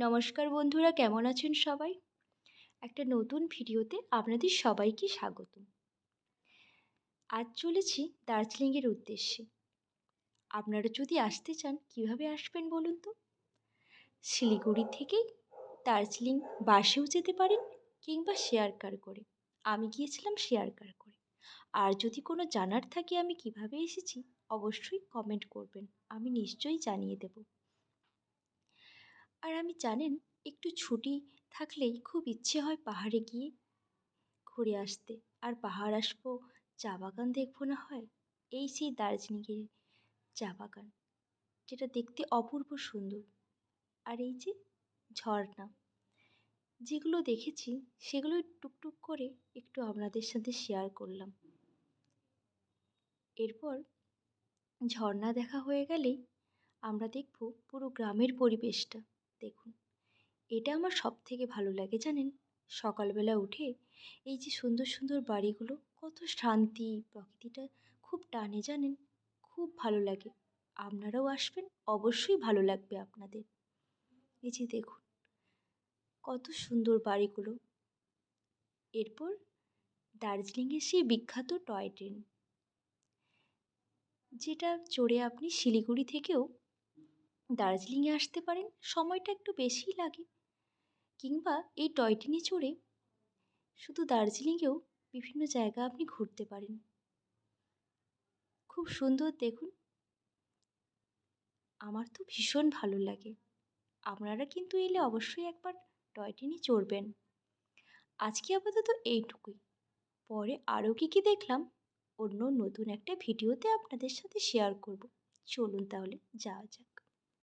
নমস্কার বন্ধুরা, কেমন আছেন সবাই? একটা নতুন ভিডিওতে আপনাদের সবাইকে স্বাগত। আজ চলেছি দার্জিলিংয়ের উদ্দেশ্যে। আপনারা যদি আসতে চান, কীভাবে আসবেন বলুন তো? শিলিগুড়ি থেকেই দার্জিলিং বাসেও যেতে পারেন কিংবা শেয়ার কার করে। আমি গিয়েছিলাম শেয়ার কার করে। আর যদি কোনো জানার থাকে আমি কীভাবে এসেছি, অবশ্যই কমেন্ট করবেন। আমি নিশ্চয়ই জানিয়ে দেবো। আর আমি জানেন, একটু ছুটি থাকলেই খুব ইচ্ছে হয় পাহাড়ে গিয়ে ঘুরে আসতে। আর পাহাড় আসব, চা বাগান দেখব না হয়? এই সেই দার্জিলিংয়ের চা বাগান, যেটা দেখতে অপূর্ব সুন্দর। আর এই যে ঝর্ণা, যেগুলো দেখেছি সেগুলো টুকটুক করে একটু আপনাদের সাথে শেয়ার করলাম। এরপর ঝর্ণা দেখা হয়ে গেলেই আমরা দেখব পুরো গ্রামের পরিবেশটা। দেখুন। এটা আমার সব থেকে ভালো লাগে জানেন? সকালবেলা উঠে এই যে সুন্দর সুন্দর বাড়িগুলো, কত শান্তি, প্রকৃতিটা খুব টানে জানেন? খুব ভালো লাগে। আপনারাও আসবেন, অবশ্যই ভালো লাগবে আপনাদের। এই যে দেখুন, কত সুন্দর বাড়িগুলো। এরপর দার্জিলিংয়ের সেই বিখ্যাত টয় ট্রেন, যেটা চড়ে আপনি শিলিগুড়ি থেকেও দার্জিলিংয়ে আসতে পারেন, সময়টা একটু বেশিই লাগে। কিংবা এই টয় ট্রেনে চড়ে শুধু দার্জিলিংয়েও বিভিন্ন জায়গা আপনি ঘুরতে পারেন। খুব সুন্দর দেখুন। আমার তো ভীষণ ভালো লাগে। আপনারা কিন্তু এলে অবশ্যই একবার টয় ট্রেনে চড়বেন। আজকে আপাতত এইটুকুই। পরে আরও কী কী দেখলাম, অন্য নতুন একটা ভিডিওতে আপনাদের সাথে শেয়ার করব। চলুন তাহলে, যাওয়া যাক।